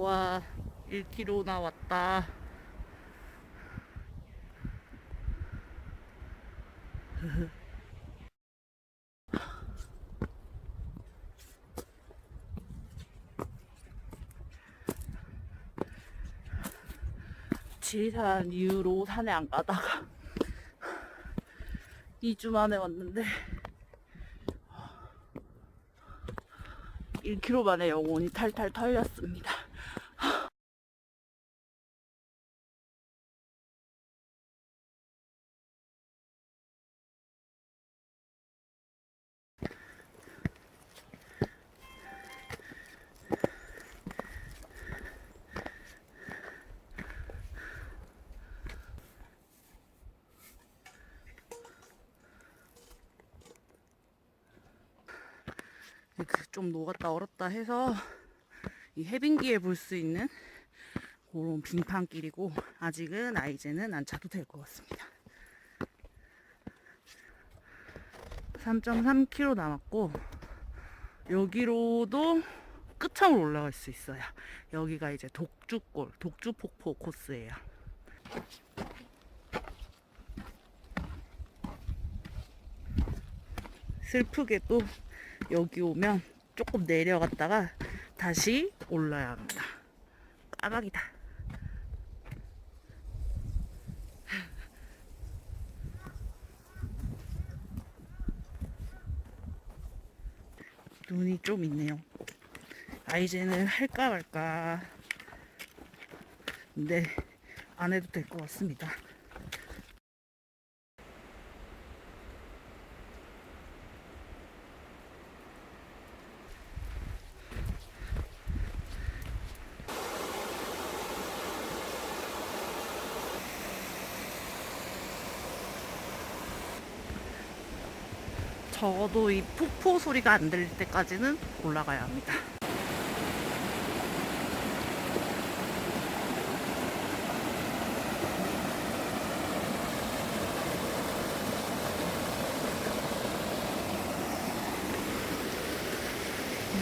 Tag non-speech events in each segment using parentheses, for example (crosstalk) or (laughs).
우와 1km 나왔다 (laughs) 지리산 이후로 산에 안 가다가 (laughs) 2주 만에 왔는데 1km 만에 영혼이 탈탈 털렸습니다. 좀 녹았다 얼었다 해서 이 해빙기에 볼 수 있는 그런 빙판길이고 아직은 아이제는 안 차도 될 것 같습니다. 3.3km 남았고 여기로도 끝창으로 올라갈 수 있어요. 여기가 이제 독주골, 독주폭포 코스예요. 슬프게도 여기 오면 조금 내려갔다가 다시 올라야 합니다. 까마귀다. 눈이 좀 있네요. 아이제는 할까 말까. 근데 안 해도 될 것 같습니다. 적어도 이 폭포 소리가 안 들릴 때까지는 올라가야 합니다.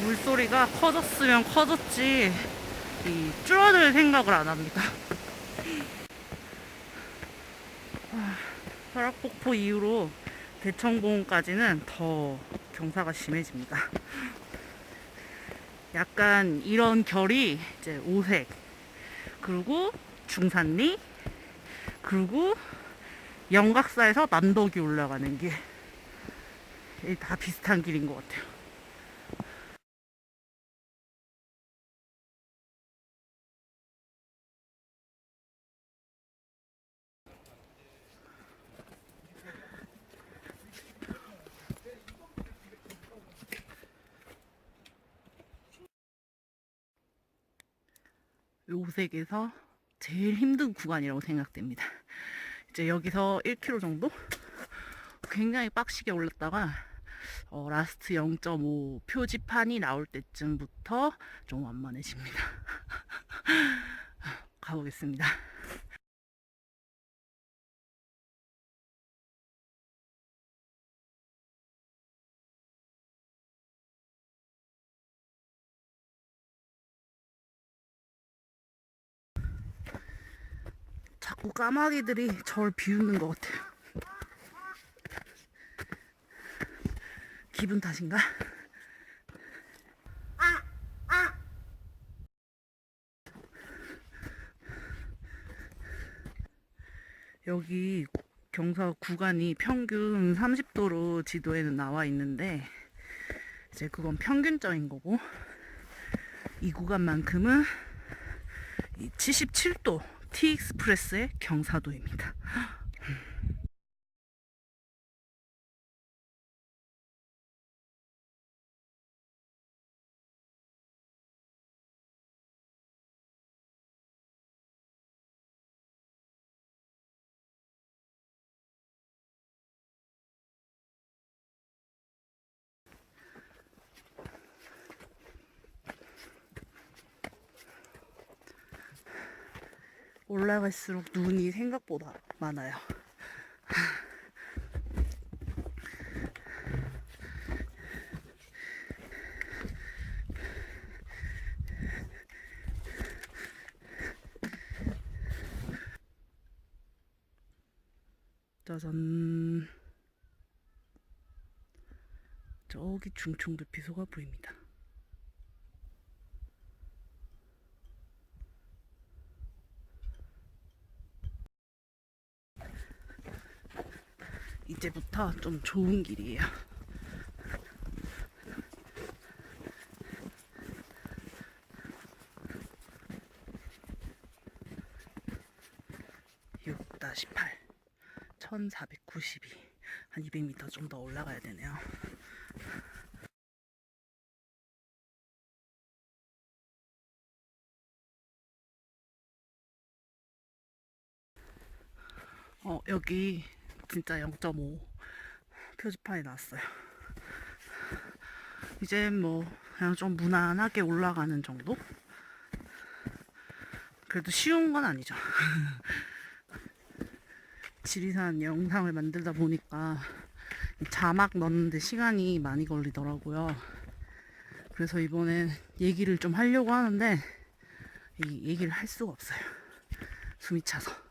물소리가 커졌으면 커졌지 이 줄어들 생각을 안 합니다. (laughs) 아, 설악폭포 이후로 대청봉까지는 더 경사가 심해집니다. 약간 이런 결이 이제 오색, 그리고 중산리, 그리고 영각사에서 남덕이 올라가는 길. 이다 비슷한 길인 것 같아요. 요색에서 제일 힘든 구간이라고 생각됩니다. 이제 여기서 1km 정도 굉장히 빡시게 올랐다가 어, 라스트 0.5 표지판이 나올 때쯤부터 좀 완만해집니다. (laughs) 가보겠습니다. 자꾸 까마귀들이 절 비웃는 것 같아요. 기분 탓인가? 여기 경사 구간이 평균 30도로 지도에는 나와 있는데 이제 그건 평균점인 거고 이 구간만큼은 이 77도 T익스프레스의 경사도입니다. 올라갈수록 눈이 생각보다 많아요. 짜잔. 저기 중청도 비소가 보입니다. 이제부터 좀 좋은 길이에요. 육8 1492. 한 200m 좀더 올라가야 되네요. 어, 여기 진짜 0.5 표지판이 났어요. 이제 뭐 그냥 좀 무난하게 올라가는 정도? 그래도 쉬운 건 아니죠. (laughs) 지리산 영상을 만들다 보니까 자막 넣는데 시간이 많이 걸리더라고요. 그래서 이번엔 얘기를 좀 하려고 하는데 이 얘기를 할 수가 없어요. 숨이 차서.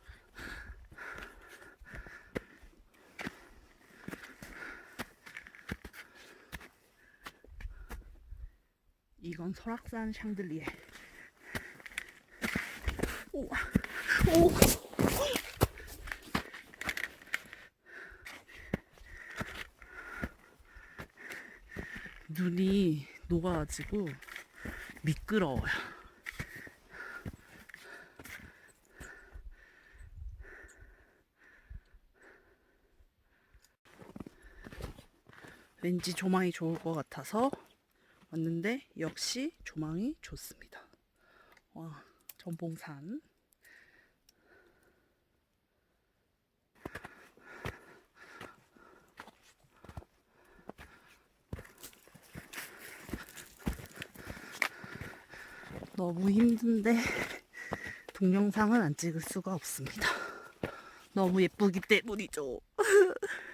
이건 설악산 샹들리에. 오, 오. 눈이 녹아가지고 미끄러워요. 왠지 조망이 좋을 것 같아서 왔는데 역시 조망이 좋습니다. 와, 전봉산. 너무 힘든데 동영상은 안 찍을 수가 없습니다. 너무 예쁘기 때문이죠. (laughs)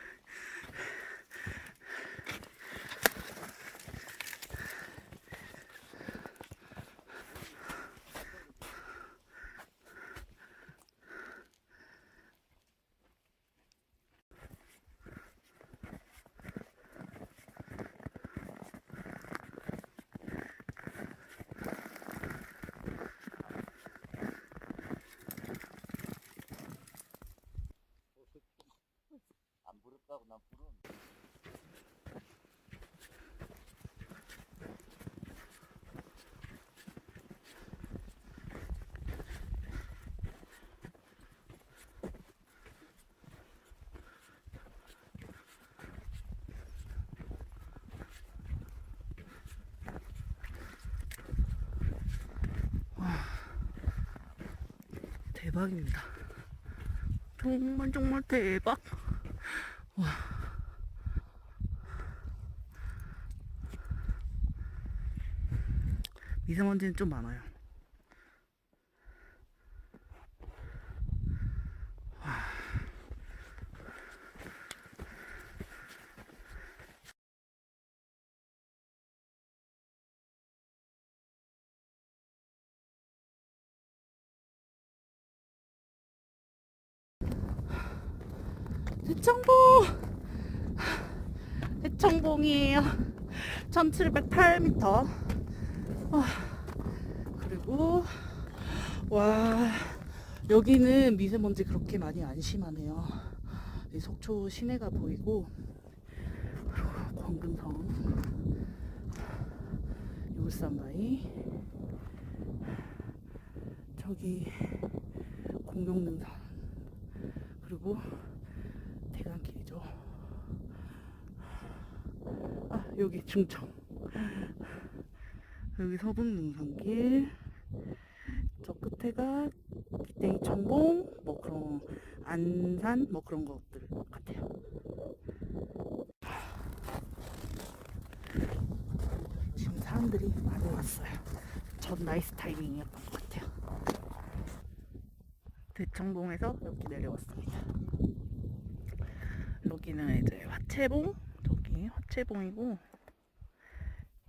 대박입니다. 정말 정말 대박. 와. 미세먼지는 좀 많아요. 대청봉! 대청봉이에요. 1708m. 그리고, 와, 여기는 미세먼지 그렇게 많이 안 심하네요. 이 속초 시내가 보이고, 광금성, 울산바위, 저기 공룡능선, 그리고 대강길이죠. 아, 여기 중청. 여기 서북능선길. 저 끝에가 기땡이 청봉, 뭐 그런 안산, 뭐 그런 것들 같아요. 지금 사람들이 많이 왔어요. 전 나이스 타이밍이었던 것 같아요. 대청봉에서 여기 내려왔습니다. 여기는 이제 화채봉 저기 화채봉이고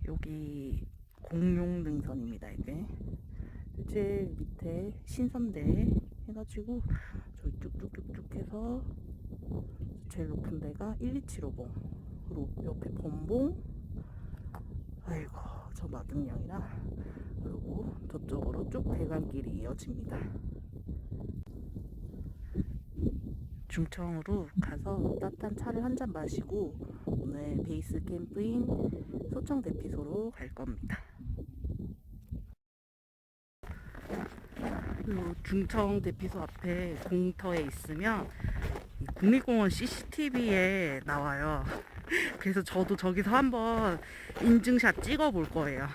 여기 공룡 능선입니다 이게 제일 밑에 신선대 해가지고 저기 쭉쭉쭉쭉 해서 제일 높은 데가 1275봉. 그리고 옆에 범봉. 아이고, 저 마등령이라. 그리고 저쪽으로 쭉 대간길이 이어집니다. 중청으로 가서 따뜻한 차를 한 잔 마시고 오늘 베이스 캠프인 소청 대피소로 갈 겁니다. 그리고 중청 대피소 앞에 공터에 있으면 이 국립공원 CCTV에 나와요. (laughs) 그래서 저도 저기서 한번 인증샷 찍어 볼 거예요.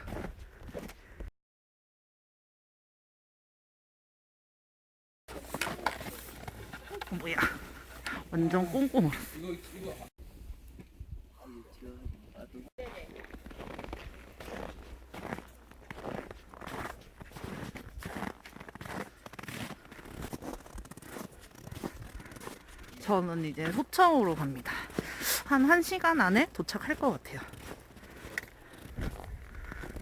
어, 뭐야? 완전 꽁꽁. 저는 이제 소청으로 갑니다. 한 1시간 안에 도착할 것 같아요.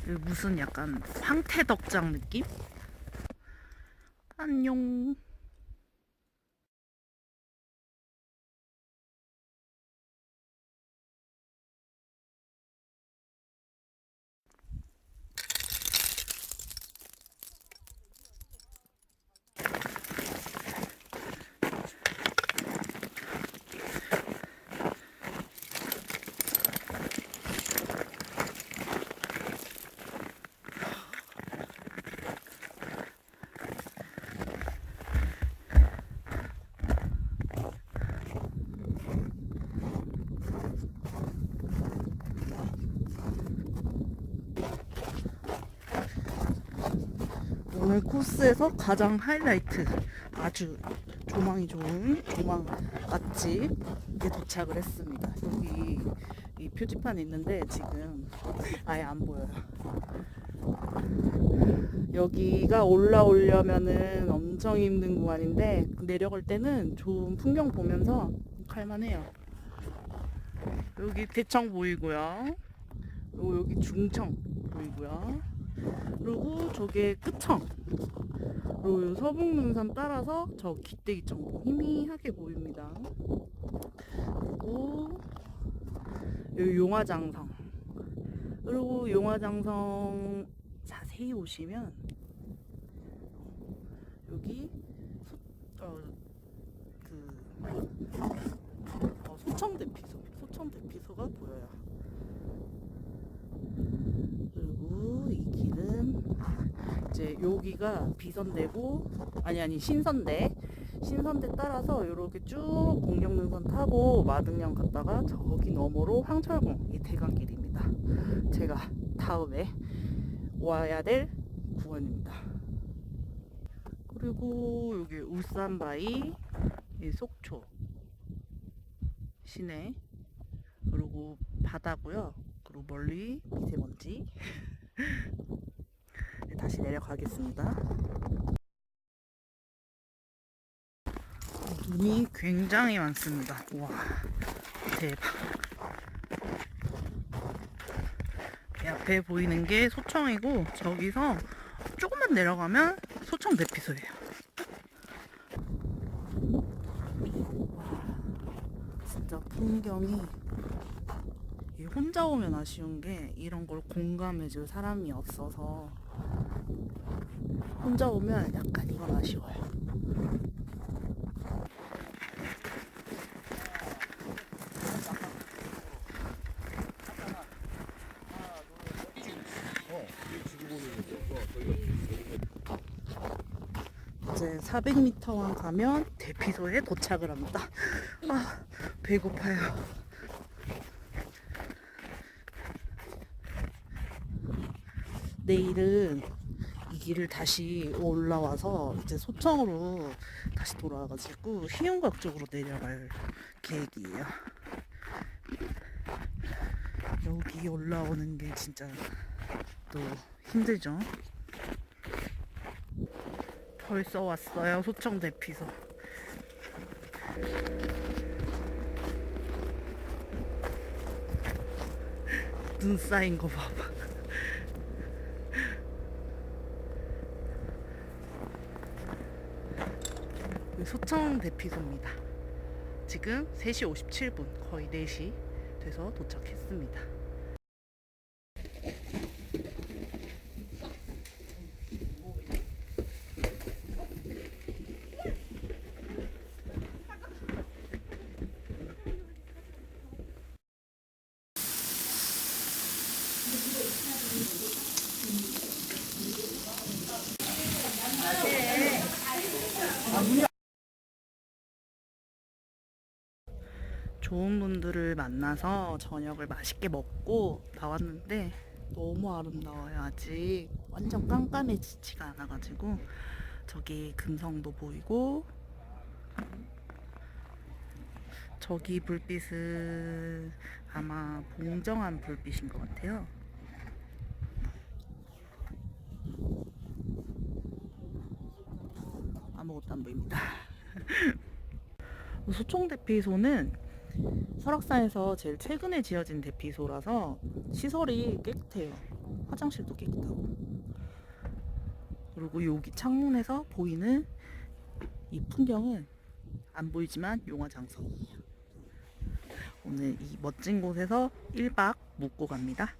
여기 무슨 약간 황태덕장 느낌? 안녕. 오늘 코스에서 가장 하이라이트 아주 조망이 좋은 조망 맛집에 도착을 했습니다. 여기 이 표지판이 있는데 지금 아예 안 보여요. 여기가 올라오려면은 엄청 힘든 구간인데 내려갈 때는 좋은 풍경 보면서 갈만해요. 여기 대청 보이고요. 그리고 여기 중청 보이고요. 그리고 저게 끝청. 그리고 요 서북능선 따라서 저 기대기청 희미하게 보입니다. 그리고 여기 용화장성. 그리고 용화장성 자세히 오시면 여기 소, 어, 그 어, 소청대피소, 소청대피소가 보여요. 그리고 이제 여기가 비선대고 아니 아니 신선대 신선대 따라서 이렇게 쭉 공룡능선 타고 마등령 갔다가 저기 너머로 황철봉 이 대강길입니다. 제가 다음에 와야 될 구간입니다. 그리고 여기 울산바위 이 속초 시내 그리고 바다고요. 그리고 멀리 미세먼지 네, (laughs) 다시 내려가겠습니다. 눈이 굉장히 많습니다. 와 대박. 이 앞에 보이는 게 소청이고 저기서 조금만 내려가면 소청 대피소예요. 와, 진짜 풍경이 이 혼자 오면 아쉬운 게 이런 걸 공감해줄 사람이 없어서 혼자 오면 약간 이건 아쉬워요. 이제 400m만 가면 대피소에 도착을 합니다. 아, 배고파요. 내일은 이 길을 다시 올라와서 이제 소청으로 다시 돌아와가지고 희운각 쪽으로 내려갈 계획이에요. 여기 올라오는 게 진짜 또 힘들죠. 벌써 왔어요 소청 대피소. (laughs) 눈 쌓인 거 봐봐. 여기 소청 대피소입니다. 지금 3시 57분, 거의 4시 돼서 도착했습니다. 좋은 분들을 만나서 저녁을 맛있게 먹고 나왔는데 너무 아름다워요 아직. 완전 깜깜해지지가 않아가지고 저기 금성도 보이고 저기 불빛은 아마 봉정한 불빛인 것 같아요. 아무것도 안 보입니다. (laughs) 소총 대피소는 설악산에서 제일 최근에 지어진 대피소라서 시설이 깨끗해요. 화장실도 깨끗하고. 그리고 여기 창문에서 보이는 이 풍경은 안 보이지만 용화 장성이에요. 오늘 이 멋진 곳에서 1박 묵고 갑니다.